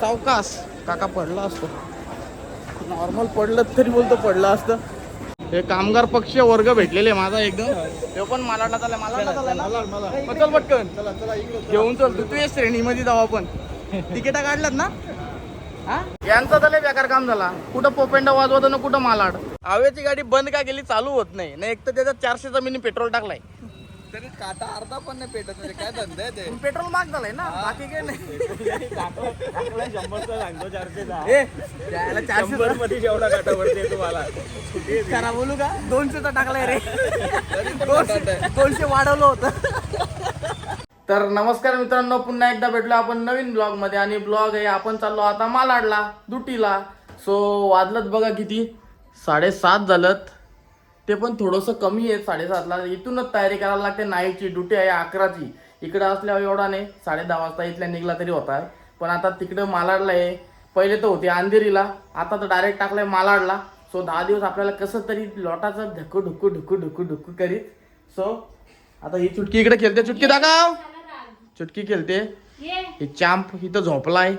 सावकाश. काका पडला असतो. नॉर्मल पडलं तरी बोलतो पडलं असतं. हे कामगार पक्ष वर्ग भेटलेले माझा एकदम. ते पण मला चल पटकन. घेऊन चल तू तुझ्या श्रेणीमध्ये जाऊ आपण. तिकिटा काढल्यात ना? हा? यांचा तर बेकार काम झाला. कुठं पोपेंडा वाजवतो ना कुठं मालाड. हवेची गाडी बंद का केली चालू होत नाही. ना एक तर त्याच्यात चारशेचा मिनी पेट्रोल टाकलाय. तरी काटा अर्धा पण नाही पेटत म्हणजे काय धंदा आहे ते? पेट्रोल महाग झालाय ना बाकी काय नाही. शंभरचा सांगतो ए, त्याला चारशे शंभरमध्ये जेवढा काटा पडते तुम्हाला. करा बोलू का? दोनशेचा टाकलाय रे. तरी पण दोनशे. दोनशे वाढवलं होतं. तर नमस्कार मित्रांनो पुन्हा एकदा भेटलो आपण नवीन ब्लॉगमध्ये आणि ब्लॉग आहे आपण चाललो आता मालाडला दुटीला. सो वाजलत बघा किती? साडेसात झालत. ते पण थोडंसं कमी आहे साडेसातला. इथूनच तयारी करायला लागते नाईटची ड्युटी आहे अकराची. इकडं असल्यावर एवढा नाही साडे दहा वाजता इथल्या निघला तरी होता. पण आता तिकडं मालाडला आहे. पहिले तर होते अंधेरीला आता तर डायरेक्ट टाकलाय मालाडला. सो दहा दिवस आपल्याला कसं तरी लोटाचं ढकू ढुकू ढुकू ढुकू ढुकू करीत. सो आता ही चुटकी इकडे खेळते चुटकी दाखव. चुटकी खेळते. हे चॅम्प इथं झोपलाय.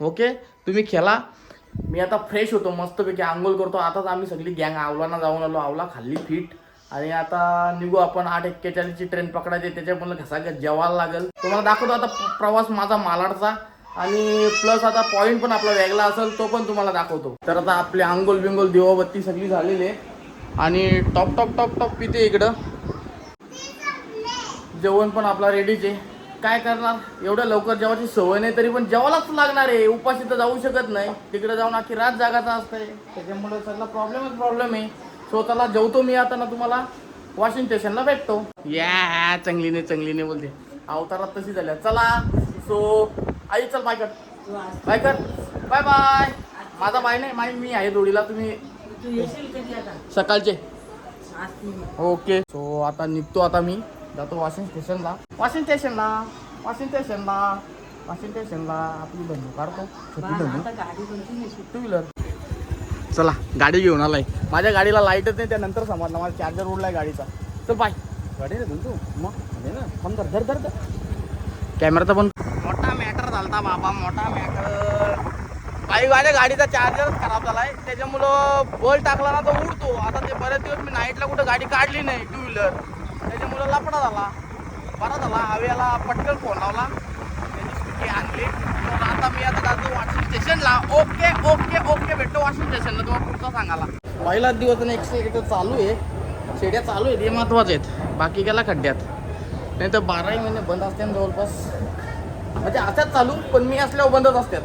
ओके तुम्ही खेळा. मी आता फ्रेश होतो मस्तपैकी आंघोळ करतो. आताच आम्ही सगळी गँग आवलाना जाऊन आलो आवला खाल्ली फिट आणि आता निघू आपण आठ एक्केचाळीसची ट्रेन पकडायची त्याच्यामुळे घसा जेवायला लागेल. तुम्हाला दाखवतो आता प्रवास माझा मालाडचा. आणि प्लस आता पॉईंट पण आपला वेगळा असेल तो पण तुम्हाला दाखवतो. तर आता आपली आंघोळ बिंगोल दिवाबत्ती सगळी झालेली आहे. आणि टॉप टॉप टॉप टॉप पिते इकडं. जेवण पण आपला रेडीच आहे. काय करणार? एवढ्या लवकर जेवायची सवय नाही तरी पण जेवायलाच लागणार आहे. उपाशी तर जाऊ शकत नाही. तिकडे जाऊन अख्खी रात जागाचा असतंय. त्याच्यामुळे सगळा प्रॉब्लेमच प्रॉब्लेम आहे. सो त्याला जेवतो मी आता ना तुम्हाला. वॉशिंग स्टेशनला भेटतो. या चांगलीने चांगलीने बोलते. अवतारात तशी झाल्या. चला. सो आई चल बाय कर. बाय कर. बाय बाय माझा बाय नाही माई मी आहे जोडीला तुम्ही सकाळचे. ओके सो आता निघतो आता मी. जातो वॉशिंग स्टेशनला वॉशिंग स्टेशनला वॉशिंग स्टेशनला वॉशिंग स्टेशनला आपली धंदू काढतो. छोटी धंदू टू व्हीलर चला गाडी घेऊन आलाय. माझ्या गाडीला लाईटच नाही त्यानंतर समजला. माझा चार्जर उडलाय गाडीचा. चल बाय गाडी ना तू मग? आहे ना. धर धर धर. धर कॅमेराचा पण मोठा मॅटर झालता बाबा मोठा मॅटर काही माझ्या गाडीचा चार्जरच खराब झालाय. त्याच्यामुळं बल टाकला ना तो उडतो. आता ते बरेच दिवस मी नाईटला कुठं गाडी काढली नाही टू व्हीलर त्याच्यामुळं लपडा झाला बरा झाला. हवेला पटकन फोन लावला. त्याची स्कूटी आणली. आता मी आता जातो वाशिम स्टेशनला ओके ओके ओके भेटतो वाशिम स्टेशनला तुम्हाला पुढचा सांगाला पहिलाच दिवस आणि एक्सट्रा चालू आहे. शेड्या चालू आहेत. हे महत्त्वाचे आहेत. बाकी गेला खड्ड्यात. नाही तर बाराही महिने बंद असते ना जवळपास. म्हणजे असतात चालू पण मी असल्यावर बंदच असतात.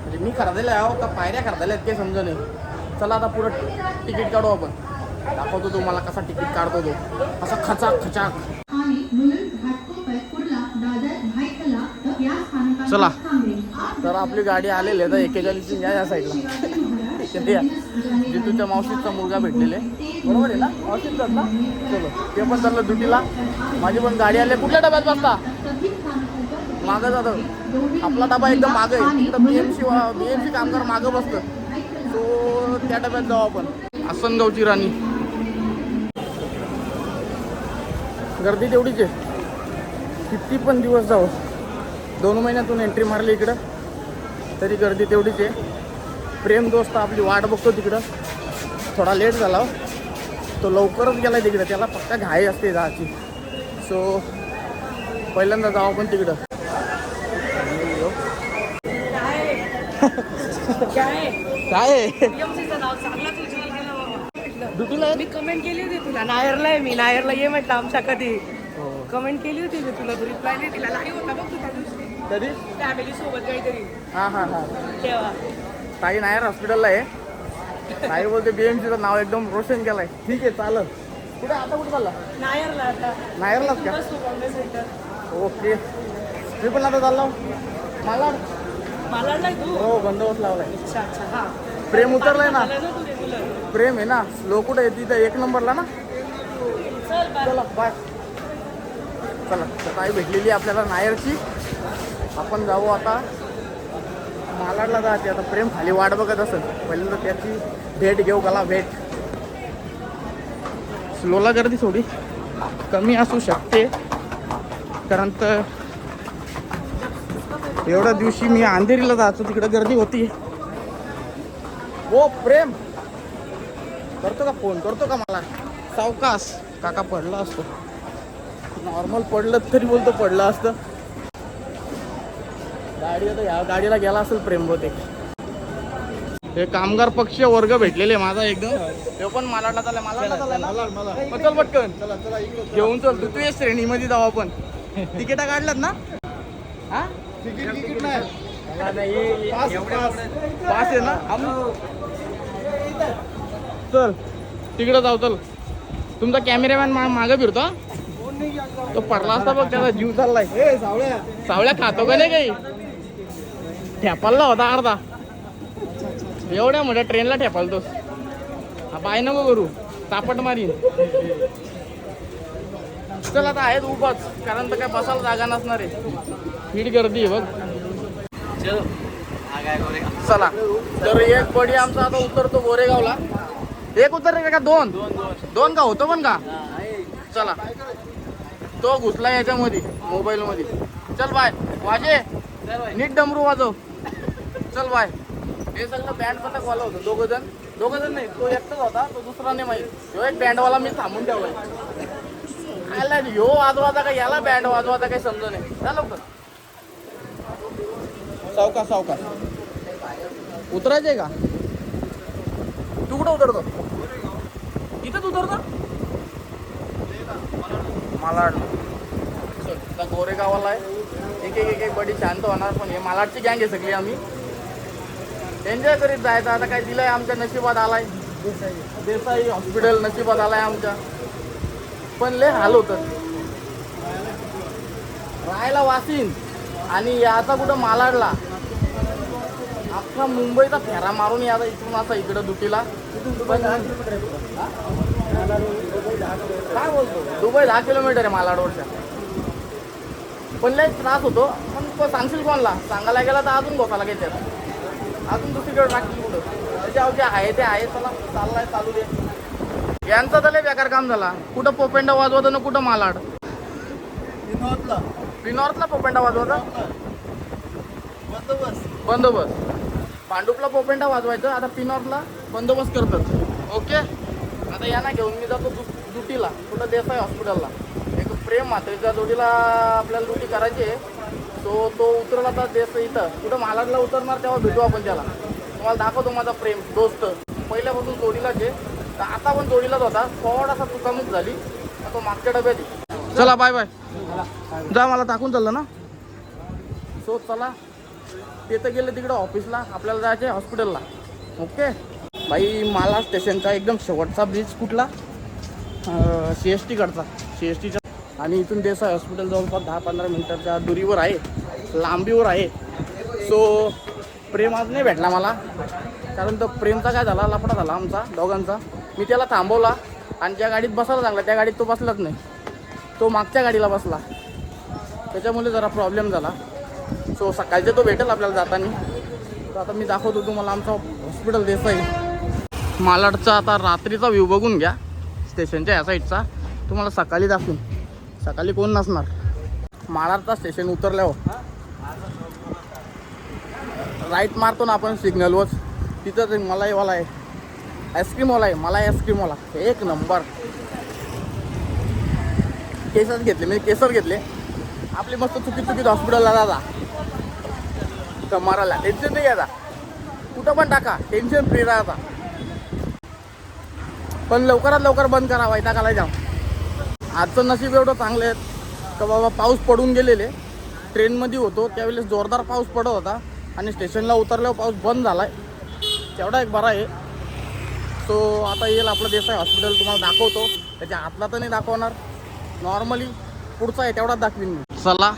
म्हणजे मी खरेदीला आहो का पायऱ्या खरेदीला आहेत काही समजा नाही. चला आता पुढं तिकीट काढू आपण. दाखवतो तुम्हाला कसा तिकीट काढतो तो. असा खचाक खचाक चला. तर आपली गाडी आलेली आहे तर एकेचाळीस या या साईडला. जिथून त्या मावशीचा मुलगा भेटलेले बरोबर आहे ना? मावशीचाच ना? चलो. ते पण चाललं ड्युटीला. माझी पण गाडी आली. कुठल्या डब्यात बसता मागं जातं आपला डबा एकदम मागं आहे. तिकडं B M C B M C कामगार मागं बसतं तो त्या डब्यात जाऊ आपण. आसनगावची राणी. गर्दी तेवढीच आहे. किती पण दिवस जाऊ दोन महिन्यातून एंट्री मारली इकडं. तरी गर्दी तेवढीच आहे. प्रेम दोस्त आपली वाट बघतो तिकडं. थोडा लेट झाला हो. तो लवकरच गेला तिकडं. त्याला फक्त घाई असते जायची सो पहिल्यांदा जाऊ आपण तिकडं. काय ड्युटीला आहे? मी कमेंट केली होती तुला. नायरला आहे मी. नायरला ये म्हटलं आमच्या कधी. कमेंट केली होती मी तुला. तू रिप्लाय नाही दिला. लाईव्ह होता बघ तू त्या दिवशी. तरी फॅमिली सोबत काहीतरी. हां हां हां. तेव्हा ताई नायर हॉस्पिटलला आहे. ताई बोलते बीएमसीचं नाव एकदम रोशन केलंय. ठीक आहे चालेल. कुठे आता कुठे चालला? नायरला आता. नायरलाच का? बस तू बॉम्बे सेंटर ओके. मी पण आता चाललो. मला मला नाही तू? हो बंदोबस्त लावलाय. अच्छा अच्छा. हा. प्रेम उतरलाय ना. मला ना तू रेग्युलर प्रेम आहे ना. स्लो कुठे आहे तिथं? एक नंबरला ना? चल चला बाय चला तर भेटलेली आहे आपल्याला नायरची. आपण जाऊ आता. मालाडला जाते आता प्रेम खाली वाट बघत असेल. पहिल्यांदा त्याची भेट घेऊ गला भेट. स्लोला गर्दी थोडी. कमी असू शकते. कारण तर एवढ्या दिवशी मी अंधेरीला जायचो. तिकडे गर्दी होती. ओ प्रेम. करतो का फोन? करतो का मला? सावकाश. काका पडला असतो. नॉर्मल पडलं तरी बोलतो पडलं असतं. गाडी आता या गाडीला गेला असेल प्रेम बहुतेक. हे कामगार पक्ष वर्ग भेटलेले माझा एकदम. तो पण मला झाला मला चल पटकन. घेऊन चल तू तू ये श्रेणीमध्ये जाऊ आपण. तिकिटा काढल्यात ना? हा? पास आहे ना? आम- चल तिकडे जाऊ चल. तुमचा कॅमेरामॅन मागे फिरतो? तो पडला असता बघ त्याचा जीव चाललाय. सावळ्या. खातो का नाही काही? ठेपालला होता अर्धा. एवढ्या मोठ्या ट्रेनला ठेपाल तोस हा पाय नको करू. तापट मारीन. चल आता आहेत उभाच कारण तर काय बसायला जागा नसणार आहे. भीड गर्दी आहे बघ. चला. तर एक बडी आमचा आता उतरतो गोरेगावला. एक उतरले का दोन. दोन का? होतो पण का? चला. तो घुसला याच्यामध्ये मोबाईल मध्ये चल बाय. वाजे. नीट डमरू वाजव. चल बाय. हे सगळं बँड पथक वाला होतं दोघ जण. दोघ जण नाही तो एकटाच होता तो दुसरा नाही माहीत. ह्यो एक बँडवाला मी थांबून ठेवलाय. आला ह्यो वाजवाचा का? याला बँड वाजवाचा काही समज नाही. लवकर. सावका सावका उतरायचंय का? तू कुठं उतरतो? इथंच उतरतो? मालाड आता गोरेगावाला आहे. एक एक एक एक बडी शांत होणार पण हे मालाडची गँग आहे सगळी आम्ही. एन्जॉय करीत जायचं. आता काय दिलंय आमच्या नशिबात आलाय. देसाई हॉस्पिटल नशिबात आलाय आमच्या. पण लय हाल होत. राहायला वासीन. आणि याचा कुठं मालाडला. अख्खा मुंबईचा फेरा मारून याचा इथून असा इकडं दुटीला. काय बोलतो? दुबई दहा किलोमीटर आहे मालाडवरच्या पण लय त्रास होतो. पण सांगशील कोणला? सांगायला गेला तर अजून गोसाला घेते. अजून दुसरीकडे टाकतील कुठं? त्याच्या जे आहे ते आहे चला चाललाय चालू दे. यांचा तर लय बेकार काम झाला. कुठं पोपेंडा वाजवतो ना कुठं मालाड? पिनॉर्थला पोपेंडा वाजवता? बंदोबस्त. भांडूपला पोपेंडा वाजवायचं आता पिनॉरला बंदोबस्त करतात. ओके? आता या ना घेऊन मी जातो दु- दुटीला कुठं देसाई हॉस्पिटलला एक प्रेम मात्रेच्या जोडीला आपल्याला ड्युटी करायची आहे. सो तो उतरला तर देस इथं. कुठं महालाडला उतरणार तेव्हा भेटू आपण त्याला. तुम्हाला दाखवतो माझा प्रेम दोस्त. पहिल्यापासून जोडीलाच आहे. तर आता पण जोडीलाच होता. थोडासा चुकामुक झाली. तो मागच्या डब्यात चला बाय बाय जा मला टाकून चाललं ना? सो चला. ते तर गेलं तिकडं ऑफिसला आपल्याला जायचं आहे हॉस्पिटलला ओके बाई माला स्टेशनचा एकदम शेवटचा ब्रिज कुठला? सी एस टीकडचा सी एस टीचा आणि इथून देसाई हॉस्पिटल जवळपास दहा पंधरा मिनटाच्या दुरीवर आहे. लांबीवर आहे. सो प्रेम आज नाही भेटला मला. कारण तो प्रेमचा काय झाला? लफडा झाला आमचा दोघांचा. मी त्याला थांबवला आणि ज्या गाडीत बसायला लागला त्या गाडीत तो बसलाच नाही. तो मागच्या गाडीला बसला. त्याच्यामुळे जरा प्रॉब्लेम झाला. सो सकाळचे तो भेटेल आपल्याला जाताना. तर आता मी दाखवतो तुम्हाला आमचा हॉस्पिटल देसाई. मालाडचा आता रात्रीचा व्ह्यू बघून घ्या स्टेशनच्या या साईडचा तुम्हाला सकाळी दाखवून. सकाळी कोण नसणार? मालाडचा स्टेशन उतरल्यावर. राईट मारतो ना आपण सिग्नलवर तिथंच एक मलाईवाला आहे. आईस्क्रीमवाला आहे मलाई आईस्क्रीमवाला एक नंबर केसच घेतले म्हणजे केसर घेतले. आपले मस्त चुकी चुकीत हॉस्पिटलला जाता. कमाराला टेन्शन नाही आता. कुठं पण टाका. टेन्शन फ्री राहता पण लवकरात लवकर बंद करा वैतागाला जाऊ आजचं नशीब एवढं चांगलं आहे का बाबा पाऊस पडून गेलेले. ट्रेनमध्ये होतो त्यावेळेस जोरदार पाऊस पडत होता आणि स्टेशनला उतरल्यावर पाऊस बंद झाला आहे तेवढा एक बरा आहे. सो आता येईल आपलं देसाई हॉस्पिटल तुम्हाला दाखवतो. त्याच्या आतला तर नाही दाखवणार. नॉर्मली पुढचा आहे तेवढाच दाखवीन मी. चला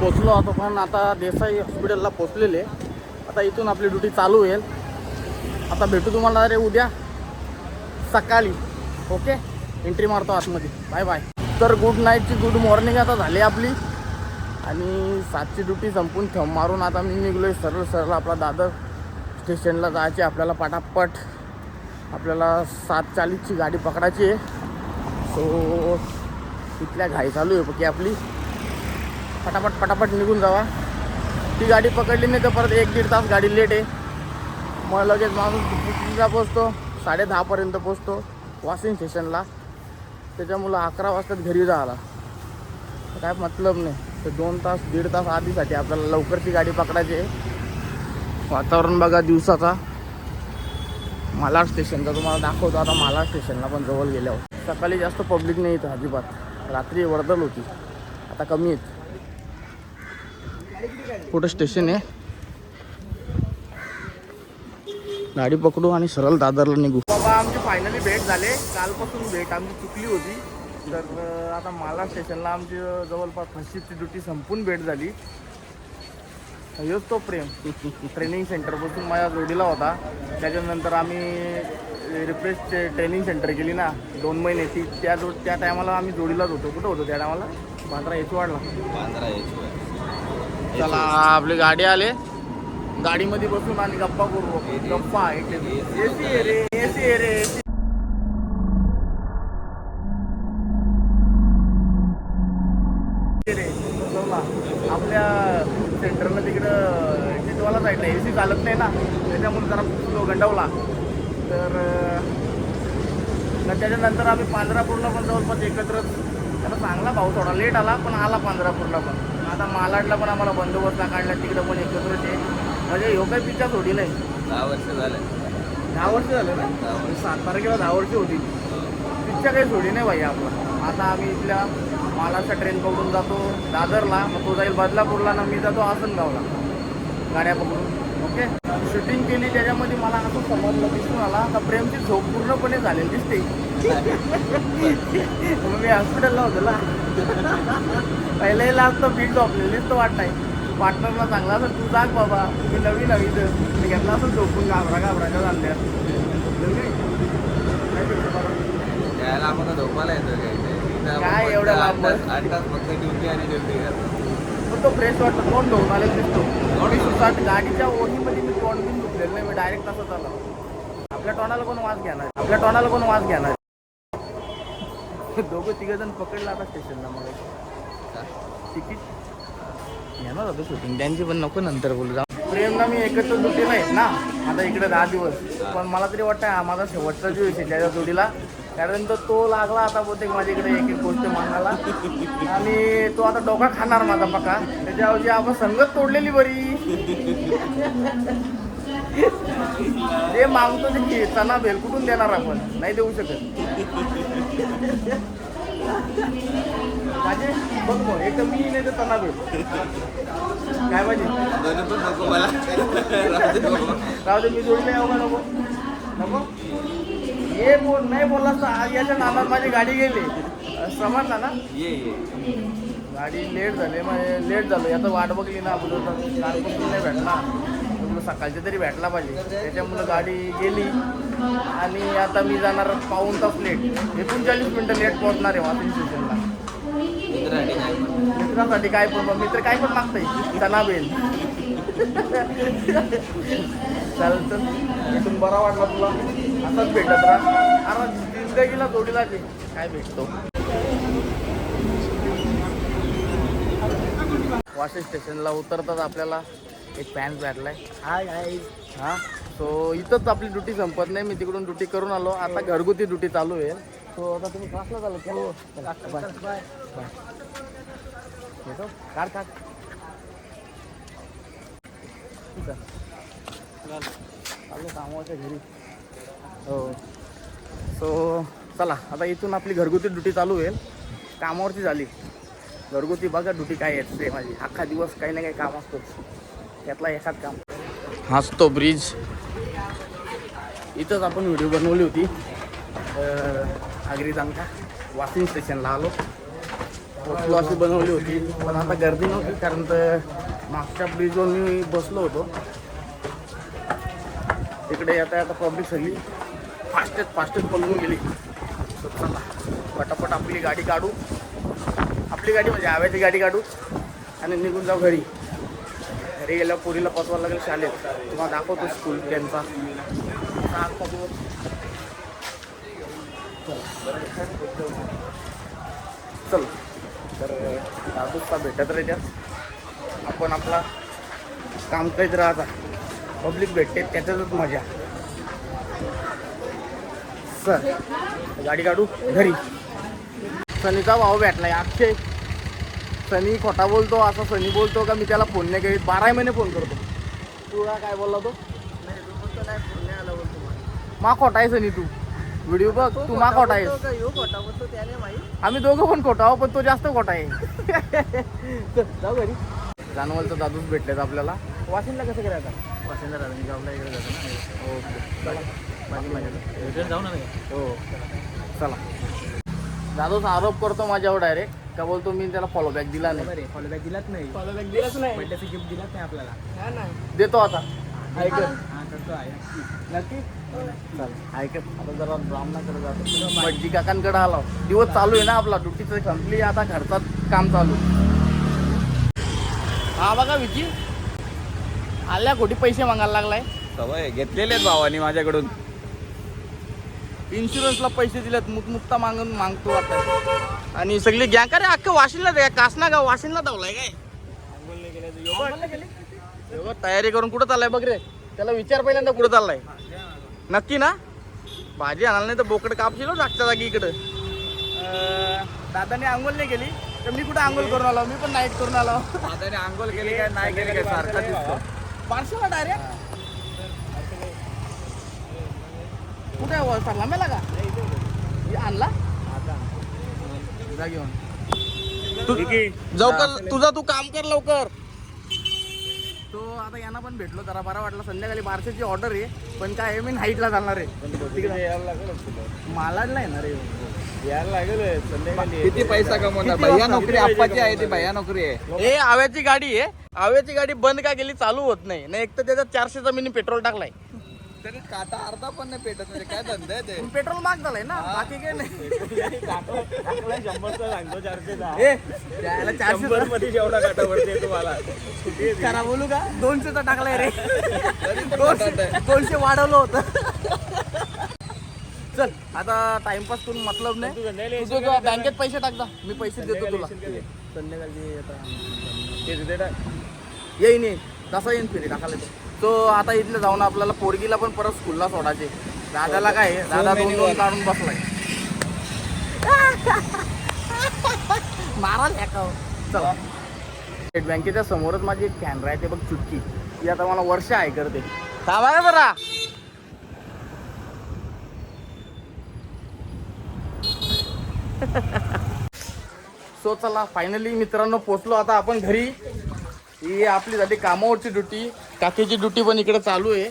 पोचलो होतो पण आता देसाई हॉस्पिटलला पोचलेले. आता इथून आपली ड्युटी चालू होईल. आता भेटू तुम्हाला अरे उद्या. सकाळी. ओके? एंट्री मारतो आतमध्ये. बाय बाय तर गुड नाईटची गुड मॉर्निंग आता झाली आपली. आणि सातची ड्युटी संपून थंब मारून आता मी निघलो आहे सरळ सरळ आपला दादर स्टेशनला जायचे. आपल्याला पटापट आपल्याला सात चाळीसची गाडी पकडायची आहे. सो तिथल्या घाई चालू आहे की आपली. पटापट पटापट निघून जावा. ती गाडी पकडली नाही तर परत एक दीड तास गाडी लेट आहे. मग लगेच माणूस कितीला पोचतो साडे दहापर्यंत पोचतो वॉशिंग स्टेशनला त्याच्यामुळं अकरा वाजताच घरी जायला. काय मतलब नाही. तर दोन तास दीड तास आधीसाठी आपल्याला लवकरची गाडी पकडायची आहे. वातावरण बघा दिवसाचा. मालाड स्टेशनचा तुम्हाला दाखवतो आता मालाड स्टेशनला पण जवळ गेल्यावर. सकाळी जास्त पब्लिक नाही इथं अजिबात. रात्री वर्दळ होती. आता कमी आहेत. पुढं स्टेशन आहे? गाडी पकडू आणि सरळ दादरला निघू. बाबा आमची फायनली भेट झाले. कालपासून भेट आमची चुकली होती. तर आता माला स्टेशनला आमची जवळपास फर्स्टची ड्युटी संपून भेट झाली. हेच तो प्रेम. ट्रेनिंग सेंटरपासून माझ्या जोडीला होता. त्याच्यानंतर आम्ही रिफ्रेश ट्रेनिंग सेंटर गेली ना दोन महिने ती त्या जो त्या टायमाला आम्ही जोडीलाच होतो. कुठं होतो त्या टायमाला बांद्रा येतो वाढला बांद्रा यायची चला आपली गाडी आले. गाडीमध्ये बसून आणि गप्पा करू गप्पा एसी आहे रे एसी आहे रे. आपल्या सेंटरला तिकडं टिटवाला साईडला ए सी चालत नाही ना. त्याच्यामुळे जरा स्लो गंडवला. तर त्याच्यानंतर आम्ही पांढरापूरला पण जवळपास एकत्रच. त्याला चांगला भाऊ थोडा लेट आला पण आला पांढरापूरला पण आता मालाडला पण आम्हाला बंदोबस्ता काढला तिकडं पण एकत्रच आहे म्हणजे ह्यो काही पिच्चा सोडी नाही. दहा वर्ष झाले. दहा वर्ष झाले ना? म्हणजे सात तारखेला दहा वर्ष होती. पिच्चा काही सोडी नाही भाई आपला. आता आम्ही इथल्या मालाच्या ट्रेन पकडून जातो दादरला मग तो जाईल बदलापूरला ना मी जातो आसनगावला. गाड्या पकडून. ओके? शूटिंग केली त्याच्यामध्ये मला असं समजलं दिसून आला. का प्रेमची झोप पूर्णपणे झालेली दिसते. मग मी हॉस्पिटलला होतो ना. पहिल्याला असतं बीट झोपलेली दिसतं वाटतंय पार्टनरला चांगला असेल तू जाग बाबा मी नवीन तर मी घेतला असेल झोपून घाबरा घाबराच्या चालल्या त्याला आम्हाला झोपायला येतो काय? ते. इथं आपण काय फक्त एवढं आठ लांब? तास- आठ तास फक्त ड्युटी आणि ड्युटी करतो. पण तो फ्रेश वाटतो. धुवून दिसतो गाडीच्या ओढीमध्ये मी तोंड बिन नाही. मी डायरेक्ट तसंच आलो. आपल्या तोंडाला कोण वास घेणार? आपल्या तोंडाला कोण वास घेणार? दोघं तिघ जण पकडलं आता स्टेशनला मग. तिकीट येणार होतं शूटिंग त्यांची पण नको नंतर बोलू. जा प्रेमला मी एकत्र दुटीला नाही ना. आता इकडे दहा दिवस. पण मला तरी वाटतं हा माझा शेवटचा दिवस आहे त्याच्या जोडीला. कारण तो तो लागला आता बहुतेक माझ्याकडे एक एक गोष्ट मागायला. आणि तो आता डोका खाणार माझा पका त्याच्याऐवजी आपण संगत तोडलेली बरी. ते मागतो ते की चना भेल कुठून देणार आपण? नाही देऊ शकत. माझे बघ मग एक तर मी नाही तर चना भेल काय पाहिजे? दोन्ही पण नको मला राहू दे बाबा. राहू दे मी जोडले येऊ का नको? नको? ये बोल नाही बोललास तर आज याच्या नादात माझी गाडी गेली. समजला ना? ये ये. गाडी लेट झाली मग लेट झालो. आता वाट बघली ना अगोदर तर कालपासून नाही भेटला म्हटलं सकाळच्या तरी भेटला पाहिजे. त्याच्यामुळं गाडी गेली आणि आता मी जाणार पाऊन तास लेट एकूण चाळीस मिनटं लेट पोहोचणार आहे वॉशिंग स्टेशनला मित्रासाठी काय पण. मित्र काय पण मागतंय. चना बेल चालतं. भेटून बरा वाटला तुला? असंच भेटत राहा. अरे जिंदगीला जोडीला ते. काय भेटतो? वाशी स्टेशनला उतरतात आपल्याला. एक पॅन्ट भेटलाय हाय हाय. हां? सो इथंच आपली ड्युटी संपत नाही. मी तिकडून ड्युटी करून आलो. आता घरगुती ड्युटी चालू आहे. सो आता तुम्ही क्लासला चालू बाय बाय येतो? काढ काढ. ठीक आहे चालू कामाच्या घरी. हो. सो चला. आता इथून आपली घरगुती ड्युटी चालू होईल. कामावरती झाली. घरगुती बघा ड्युटी काय असते माझी. अख्खा दिवस काही ना काही काम असतोच. त्यातला एखाद काम. हाच तो ब्रिज. इथंच आपण व्हिडिओ बनवली होती. आगरी जांका वॉशिंग स्टेशनला आलो. पोचलो अशी बनवली होती. पण आता गर्दी नव्हती कारण तर मागच्या ब्रिजवर मी बसलो होतो. तिकडे आता आता पब्लिक सगळी फास्टेस्ट फास्टेस्ट बनवून गेली. चला पटापट आपली गाडी काढू. आपली गाडी म्हणजे आव्याची गाडी काढू आणि निघून जाऊ घरी. घरी गेल्या पुरीला पचवायला लागेल शाळेत. तुम्हाला दाखवतो स्कूल त्यांचा. चल. तर दादूचा भेटत राहत्यात आपण आपला काम करीत राहता पब्लिक भेटते त्याच्यातच मजा. सर गाडी काढू. घरी. सनीचा भाऊ भेटलाय अक्षय. सनी खोटा बोलतो असा सनी बोलतो का मी त्याला फोन नाही करीत? बारा महिने फोन करतो. तुला काय बोलला तो? मा खोटा आहे सनी तू. व्हिडिओ बघ तू मा खोटा आहेस आम्ही दोघं पण खोटा आहो पण तो जास्त खोटा आहे. चल, जाऊ घरी. जानवलचा दादूच भेटलेत आपल्याला. वाशिमला कसं करायचं? वाशिमला राहतो मी जॉबला इकडे जातो ना. ओके. माझ्या जाऊ ना हो. चला. दादूचा आरोप करतो माझ्यावर डायरेक्ट का बोलतो मी त्याला फॉलो बॅक दिला नाही. फॉलोबॅक दिलाच नाही. फॉलोबॅक दिलाच नाही. बर्थडेचं गिफ्ट दिलाच नाही आपल्याला. हा ना देतो आता. ऐकत हा. करतो आहे. नक्की? चालेल. ऐकत आता जरा ब्राह्मणाकडे जातो. भटजी काकांकडे आलो. दिवस चालू आहे ना आपला. ड्युटीचं संपली आता घरचाच काम चालू. हा बघा विकी आल्या खोटी पैसे मागायला लागलाय. सवय घेतलेले आहेत भावानी माझ्याकडून. इन्शुरन्सला पैसे दिलेत मुकमुक्ता मागून मागतो आता. आणि सगळी गॅंग का रे अख्खं वाशिनला काय कासना गाव वाशिनला धावलाय काय? तयारी करून कुठं चाललाय बघ रे? त्याला विचार पहिल्यांदा कुठं चाललाय? नक्की ना? भाजी आणाल नाही तर बोकड कापशील हो जागच्या जागी इकडं. दादाने आंघोळ नाही केली तर मी कुठं आंघोळ करून आलो? मी पण नाईट करून आलो. दादाने आंघोळ केली काय नाही केली काय सारखा दिसतो पार्सलला डायरेक्ट कुठे आहे? सरला मेला का? हे आणला? जा घेऊन तू लवकर तुझा तू काम कर लवकर. तो आता यांना पण भेटलो जरा बरा वाटला. संध्याकाळी बारशेची ऑर्डर आहे पण काय आहे मी नाईटला जाणार आहे. तिकडे. यायला लागेल मला नाही येणार आहे. यायला लागेल संध्याकाळी किती पैसा कमवणार? भैया नोकरी आप्पाची आहे ती भैया नोकरी आहे. ए आव्याची गाडी आहे. आव्याची गाडी बंद का केली? चालू होत नाही. नाही एक तर त्याच्यात चारशेचा मिनी पेट्रोल टाकलाय. तरी काटा अर्धा पण नाही पेटत म्हणजे काय धंदा आहे ते? पेट्रोल महाग झालाय ना बाकी काय नाही. टाकला शंभरचा सांगतो चारशे दहा ए त्याला चारशे शंभरमध्ये जेवढा काटा पडते तुम्हाला. करा बोलू का? दोनशेचा टाकलाय रे. तरी पण दोनशे वाटत आहे. दोनशे वाढवलं होतं. चल आता टाइमपास करून मतलब नाही. तू संध्याकाळी तू तुझ्या बँकेत पैसे टाकता मी पैसे देतो तुला. संध्याकाळी संध्याकाळची आता ते तिथे टाक. येईन येईन. तसा येईन फिरी टाकायला तो. तो आता इथलं जाऊन आपल्याला पोरगीला पण परत स्कूलला सोडायचे. दादाला काय? दादा दोन दोन काढून बसलाय. मारा चला. स्टेट बँकेच्या समोरच माझी एक कॅमेरा आहे ते बघ चुटकी. ती आता मला वर्ष आहे करते. थांबा जरा. सो चला फायनली मित्रांनो पोचलो. आता आपण घरी. ही आपली झाली कामावरची ड्युटी. काकीची ड्युटी पण इकडे चालू आहे.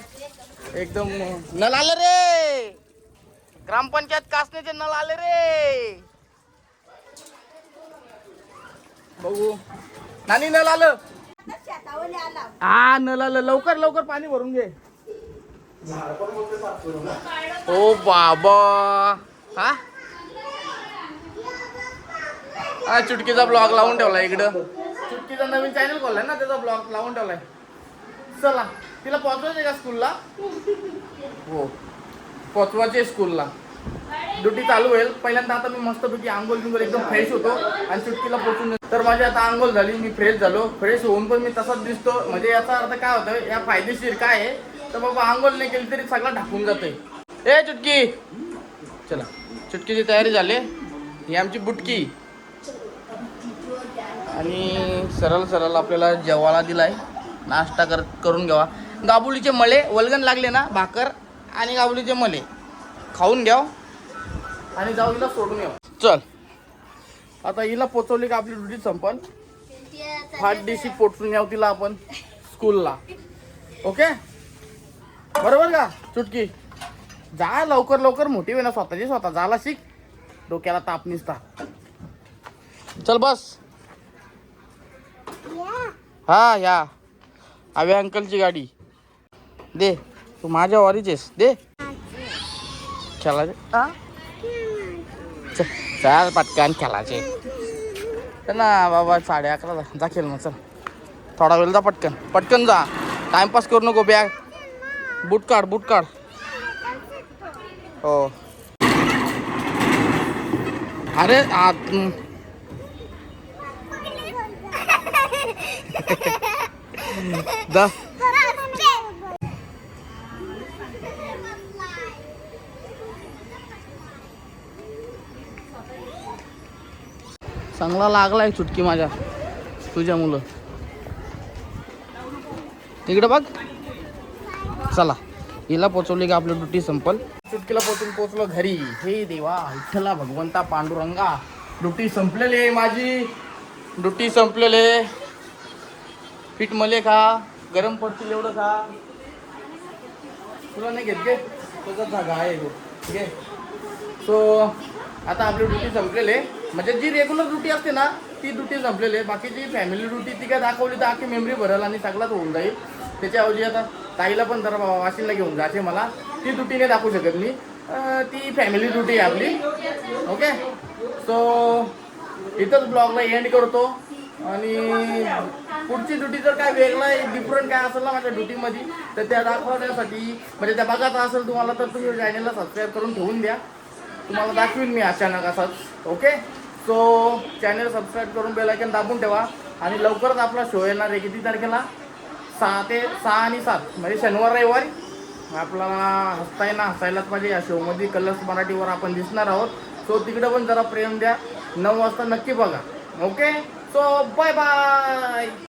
एकदम नल आले रे! ग्रामपंचायत कासण्याचे नळ आले रे! बघू. नानी नल आलं. हा नल आलं. लवकर लवकर पाणी भरून घे. ओ बाबा. हा? हा चुटकीचा ब्लॉग लावून ठेवला इकडं. चुटकीचा नवीन चॅनल खोललाय ना त्याचा ब्लॉग लावून ठेवलाय. चला तिला पोचवायचे का स्कूलला हो पोचवायचे स्कूलला ड्युटी चालू होईल. पहिल्यांदा आता मी मस्तपैकी आंघोल बिंगोल एकदम फ्रेश होतो आणि चुटकीला पोचून तर माझी आता आंघोळ झाली मी फ्रेश झालो. फ्रेश होऊन पण मी तसाच दिसतो. म्हणजे याचा अर्थ काय होतं या फायदेशीर काय आहे? तर बाबा आंघोळ नाही केली तरी सगळं ढाकून जाते ए चुटकी! चला चुटकीची तयारी झाली. ही आमची बुटकी. आणि सरळ सरळ आपल्याला जेवायला दिलाय. नाश्ता कर करून घ्यावा. गाबुलीचे मळे वलगण लागले ना भाकर आणि गाबुलीचे मळे. खाऊन घ्याव हो. आणि जाऊ हिला सोडून घ्याव चल. आता हिला पोचवली का आपली ड्युटी संपल? फाट डिशी पोचून घ्याव तिला आपण स्कूलला. ओके? बरोबर का चुटकी? जा लवकर लवकर. मोठी वेळ स्वतःची स्वतः. झाला शिक. डोक्याला ताप निसता. चल बस. हा या. आव्या अंकलची गाडी. दे तू माझ्या वारीचेस दे. खेळायचे. चल चल पटकन खेळायचे. चल ना बाबा साडे अकरा जा- जा खेळ मग चल. थोडा वेळ जा पटकन. पटकन जा. टाइमपास करू नको बॅग बूट काढ बूट काढ. हो. अरे आ दा. चांगला लागलाय चुटकी माझ्या. तुझ्या मुलं. तिकडे बघ. चला. हिला पोचवली का आपली ड्युटी संपल. चुटकीला पोचून पोचलो घरी. हे देवा विठ्ठला भगवंता पांडुरंगा. ड्युटी संपलेली आहे माझी. ड्युटी संपलेली आहे. पीठ मले खा गरम पडतील एवढं खा. तुला नाही घेत गे? तुझा जागा आहे घे. सो आता आपली ड्युटी संपलेले. म्हणजे जी रेग्युलर ड्युटी असते ना ती ड्युटी संपलेली. आहे बाकी जी फॅमिली ड्युटी ती काय दाखवली तर आखी मेमरी भरल आणि सगळाच होऊन जाईल. त्याच्याऐवजी आता ताईला पण जरा वाशिनला घेऊन जायचे मला. ती ड्युटी नाही दाखवू शकत मी. ती फॅमिली ड्युटी आहे आपली. ओके सो इथंच ब्लॉगला एंड करतो. आणि पुढची ड्युटी जर काय वेगळा डिफरंट काय असेल ना माझ्या ड्युटीमध्ये तर त्या दाखवण्यासाठी म्हणजे त्या बघायचं असेल तुम्हाला तर तुम्ही चॅनलला सबस्क्राईब करून ठेवून द्या. तुम्हाला दाखवीन मी अचानक असाच ओके सो चॅनल सबस्क्राईब करून बेलायकन दाबून ठेवा. आणि लवकरच आपला शो येणार आहे किती तारखेला? सहा ते सहा आणि सात म्हणजे शनिवार रविवारी. आपल्याला हसताय ना हसायलाच पाहिजे. या शोमध्ये कलर्स मराठीवर आपण दिसणार आहोत. सो तिकडं पण जरा प्रेम द्या. नऊ वाजता नक्की बघा ओके सो बाय बाय